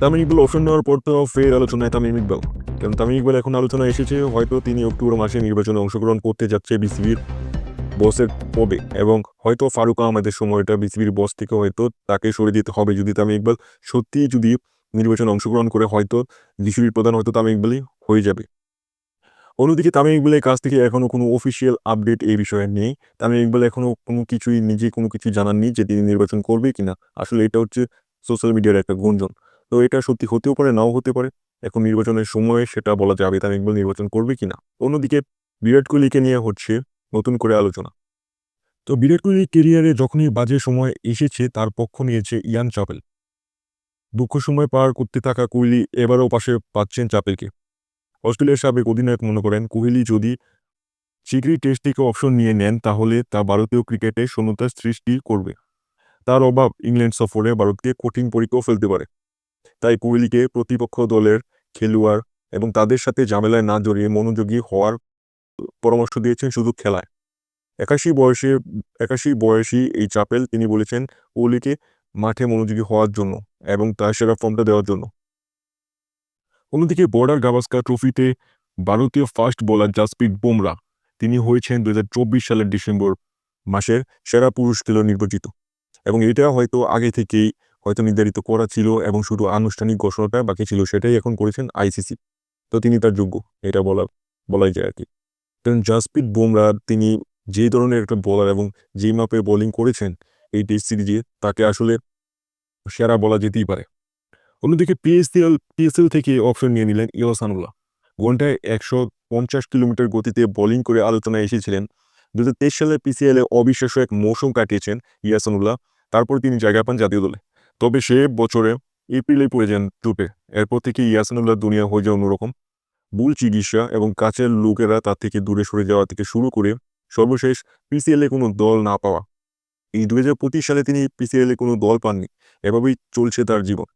Tamim Iqbal option নেওয়ার পর তো ফের আলোচনায় তামিম ইকবাল কারণ তামিম ইকবাল এখন আলোচনা এসেছে, হয়তো তিনি অক্টোবর মাসে নির্বাচনে অংশগ্রহণ করতে যাচ্ছে বিসিবির বসের পদে, এবং হয়তো ফারুক আহমেদের সময়টা বিসিবির বস থেকে হয়তো তাকে সরে দিতে হবে যদি তামিম ইকবাল সত্যিই যদি নির্বাচনে অংশগ্রহণ করে, হয়তো বিসিবির প্রধান হয়তো তামিম ইকবালই হয়ে যাবে। অন্যদিকে তামিম ইকবালের কাছ থেকে এখনও কোনো অফিসিয়াল আপডেট এই বিষয়ে নেই। তামিম ইকবাল এখনও কোনো কিছুই নিজে কোনো কিছু জানাননি যে তিনি নির্বাচন করবে কিনা। আসলে এটা হচ্ছে সোশ্যাল মিডিয়ার একটা গুঞ্জন। তো এটা সত্যি হতেও পারে, নাও হতে পারে। এখন নির্বাচনের সময়ে সেটা বলা যাবে তামিম ইকবাল নির্বাচন করবে কিনা। অন্যদিকে বিরাট কোহলিকে নিয়ে হচ্ছে নতুন করে আলোচনা। তো বিরাট কোহলির কেরিয়ারে যখনই বাজে সময় এসেছে, তার পক্ষ নিয়েছে ইয়ান চাপেল। দুঃখ সময় পার করতে থাকা কোহলি এবারও পাশে পাচ্ছেন চাপেলকে। অস্ট্রেলিয়ার সাবেক অধিনায়ক মনে করেন, কোহলি যদি শীঘ্রই টেস্ট থেকে অপশন নিয়ে নেন, তাহলে তা ভারতীয় ক্রিকেটে শূন্যতার সৃষ্টি করবে। তার অভাব ইংল্যান্ড সফরে ভারতকে কঠিন পরীক্ষাও ফেলতে পারে। তাই কোহলিকে প্রতিপক্ষ দলের খেলোয়াড় এবং তাদের সাথে ঝামেলায় না জড়িয়ে মনোযোগী হওয়ার পরামর্শ দিয়েছেন শুধু খেলায়। একাশি বয়সে, একাশি বয়সী এই চাপেল তিনি বলেছেন কোহলিকে মাঠে মনোযোগী হওয়ার জন্য এবং তার সেরা ফর্মটা দেওয়ার জন্য। অন্যদিকে বর্ডার গাভাস্কার ট্রফিতে ভারতীয় ফাস্ট বোলার জাসপ্রীত বুমরা, তিনি হয়েছেন দুই হাজার চব্বিশ সালের ডিসেম্বর মাসের সেরা পুরুষ খেলোয়াড় নির্বাচিত। এবং এটা হয়তো আগে থেকেই হয়তো নির্ধারিত করা ছিল এবং শুধু আনুষ্ঠানিক ঘোষণাটা বাকি ছিল সেটাই এখন করেছেন আইসিসি। তো তিনি তার যোগ্য, এটা বলা, বলাই যায় আর কি কারণ জাসপ্রীত বুমরা, তিনি যে ধরনের একটা বোলার এবং যেই মাপে বোলিং করেছেন এই টেস্ট সিরিজে তাকে আসলে সেরা বলা যেতেই পারে। অন্যদিকে পিএসএল পিএসএল থেকে অপশন নিয়ে নিলেন ইয়সানুল্লাহ ঘন্টায় একশো পঞ্চাশ কিলোমিটার গতিতে বোলিং করে আলোচনায় এসেছিলেন। দু হাজার তেইশ সালে পিসিএলে অবিশ্বাস্য এক মৌসুম কাটিয়েছেন ইয়াসানুল্লাহ তারপর তিনি জায়গা পান জাতীয় দলে। তবে সে বছরে এপ্রিলে পড়ে যান টুপে এরপর থেকে ইয়াসানুল্লাহ দুনিয়া হয়ে যায় অন্যরকম। ভুল চিকিৎসা এবং কাছের লোকেরা তার থেকে দূরে সরে যাওয়া থেকে শুরু করে সর্বশেষ পিসিএলে কোনো দল না পাওয়া। এই দু হাজার পঁচিশ সালে তিনি পিসিএলে কোনো দল পাননি। এভাবেই চলছে তার জীবন।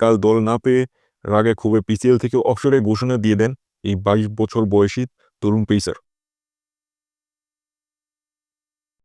কাল দল না পেয়ে রাগে খুবই পিসিএল থেকে অবসরের ঘোষণা দিয়ে দেন এই বাইশ বছর বয়সী তরুণ পেসার।